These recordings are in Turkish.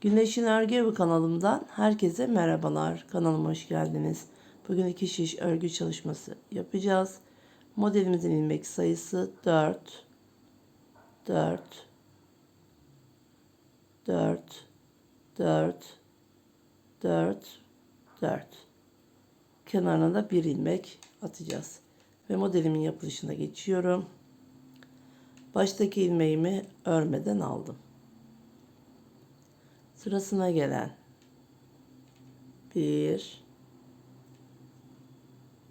Güneşin Örgü kanalımdan herkese merhabalar. Kanalıma hoş geldiniz. Bugün iki şiş örgü çalışması yapacağız. Modelimizin ilmek sayısı 4 4 4 4 4 4 Kenarına da bir ilmek atacağız. Ve modelimin yapılışına geçiyorum. Baştaki ilmeğimi örmeden aldım. Sırasına gelen 1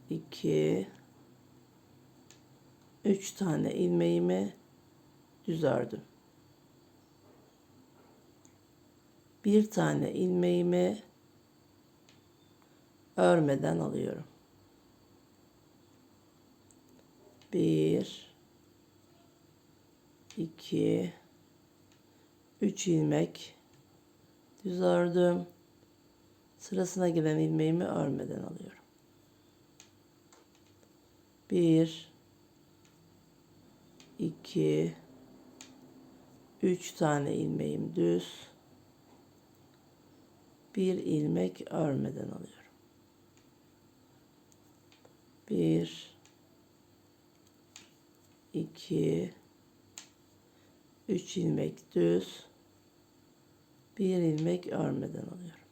2 3 tane ilmeğimi düz ördüm. Bir tane ilmeğimi örmeden alıyorum. 1 2 3 ilmek düz ördüm. Sırasına gelen ilmeğimi örmeden alıyorum. 1 2 3 tane ilmeğim düz. Bir ilmek örmeden alıyorum. 1 2 3 ilmek düz bir ilmek örmeden alıyorum.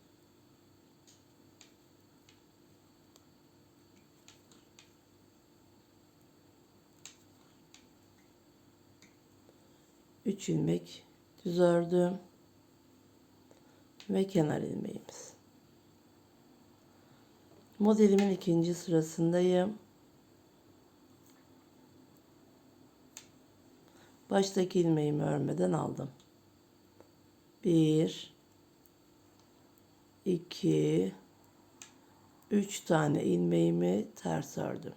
Üç ilmek düz ördüm ve kenar ilmeğimiz. Modelimin ikinci sırasındayım. Baştaki ilmeğimi örmeden aldım. 1 2 3 tane ilmeğimi ters ördüm.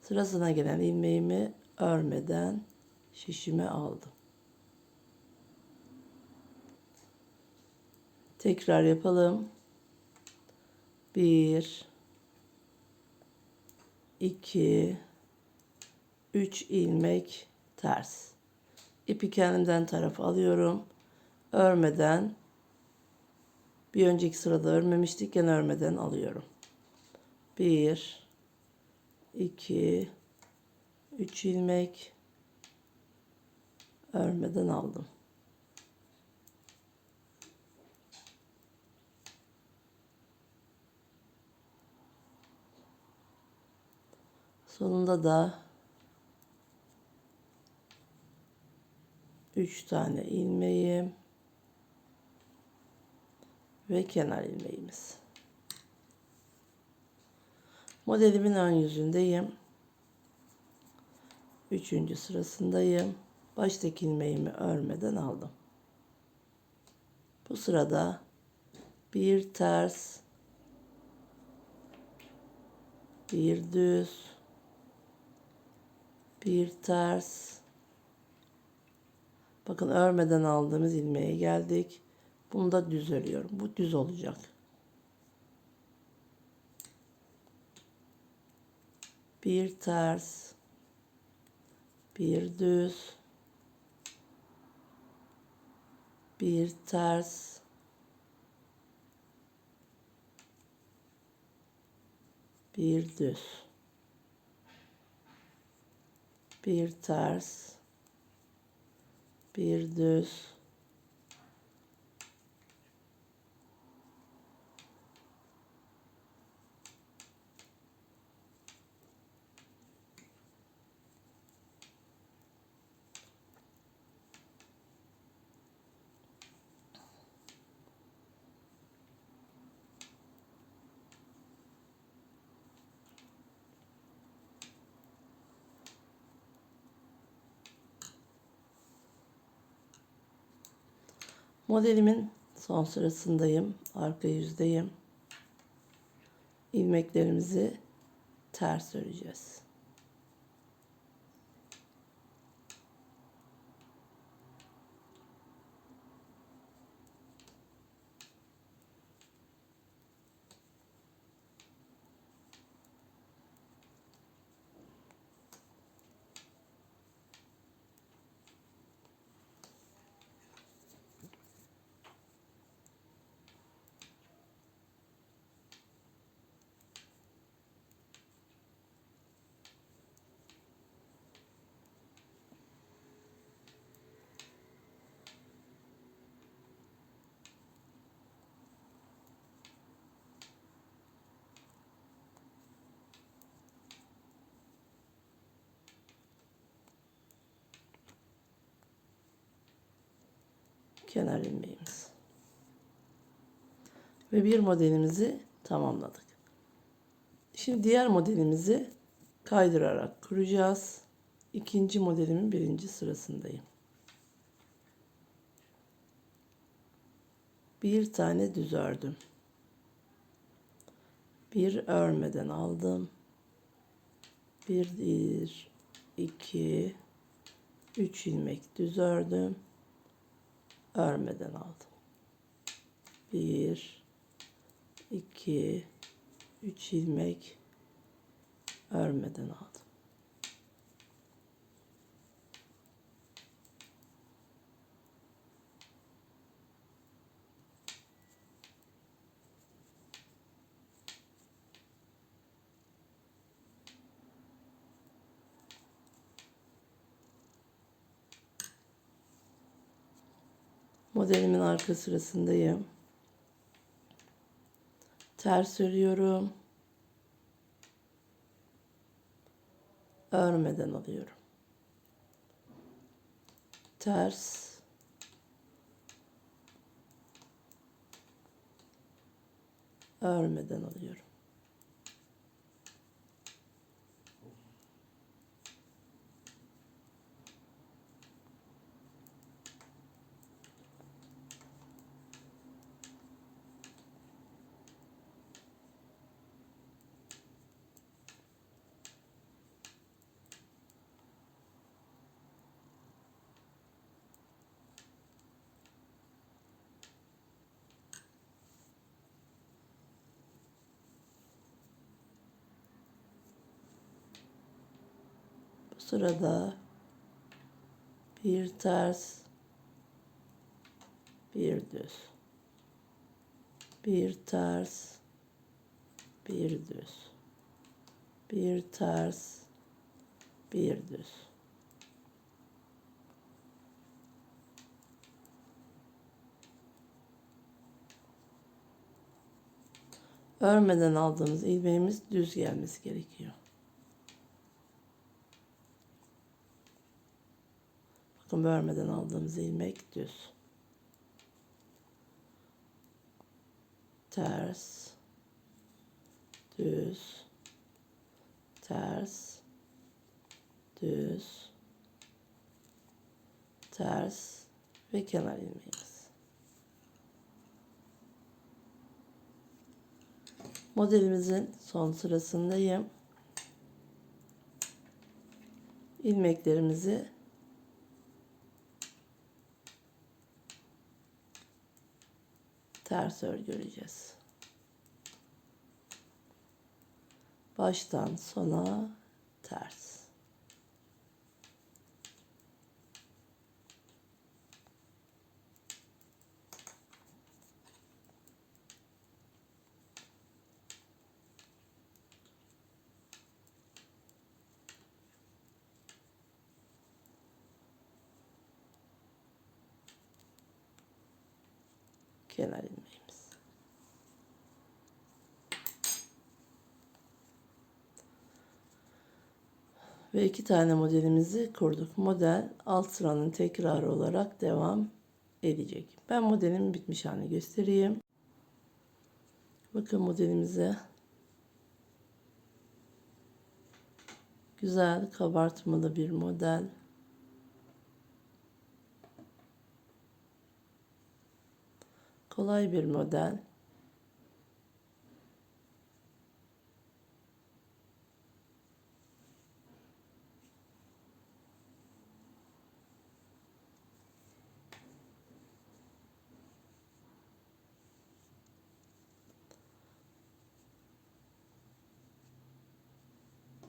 Sırasına gelen ilmeğimi örmeden şişime aldım. Tekrar yapalım. 1 2 3 ilmek ters. İpi kendimden taraf alıyorum. Örmeden bir önceki sırada örmemiştik. Gene örmeden alıyorum. 1 2 3 ilmek örmeden aldım. Sonunda da 3 tane ilmeğim ve kenar ilmeğimiz. Modelimin ön yüzündeyim. Üçüncü sırasındayım. Baştaki ilmeğimi örmeden aldım. Bu sırada bir ters, bir düz, bir ters, Bakın örmeden aldığımız ilmeğe geldik. Bunu da düz örüyorum. Bu düz olacak. Bir ters. Bir düz. Bir ters. Bir düz. Bir ters bir düz Modelimin son sırasındayım. Arka yüzdeyim. İlmeklerimizi ters öreceğiz. Kenar ilmeğimiz. Ve bir modelimizi tamamladık. Şimdi diğer modelimizi kaydırarak kuracağız. İkinci modelimin birinci sırasındayım. Bir tane düz ördüm. Bir örmeden aldım. Bir, iki, üç ilmek düz ördüm. Örmeden aldım. Bir, iki, üç ilmek örmeden aldım. Modelimin arka sırasındayım. Ters örüyorum. Örmeden alıyorum. Ters. Örmeden alıyorum. Bu sırada bir ters, bir düz. Bir ters, bir düz. Bir ters, bir düz. Örmeden aldığımız ilmeğimiz düz gelmesi gerekiyor. Bakın bölmeden aldığımız ilmek düz. Ters. Düz. Ters. Düz. Ters ve kenar ilmeğimiz. Modelimizin son sırasındayım. İlmeklerimizi ters örgü öreceğiz. Baştan sona ters. Kenar. Ve iki tane modelimizi kurduk. Model alt sıranın tekrarı olarak devam edecek. Ben modelin bitmiş halini göstereyim. Bakın modelimize güzel kabartmalı bir model. Kolay bir model.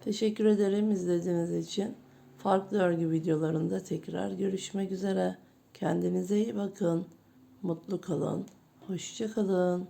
Teşekkür ederim izlediğiniz için. Farklı örgü videolarında tekrar görüşmek üzere. Kendinize iyi bakın. Mutlu kalın. Hoşça kalın.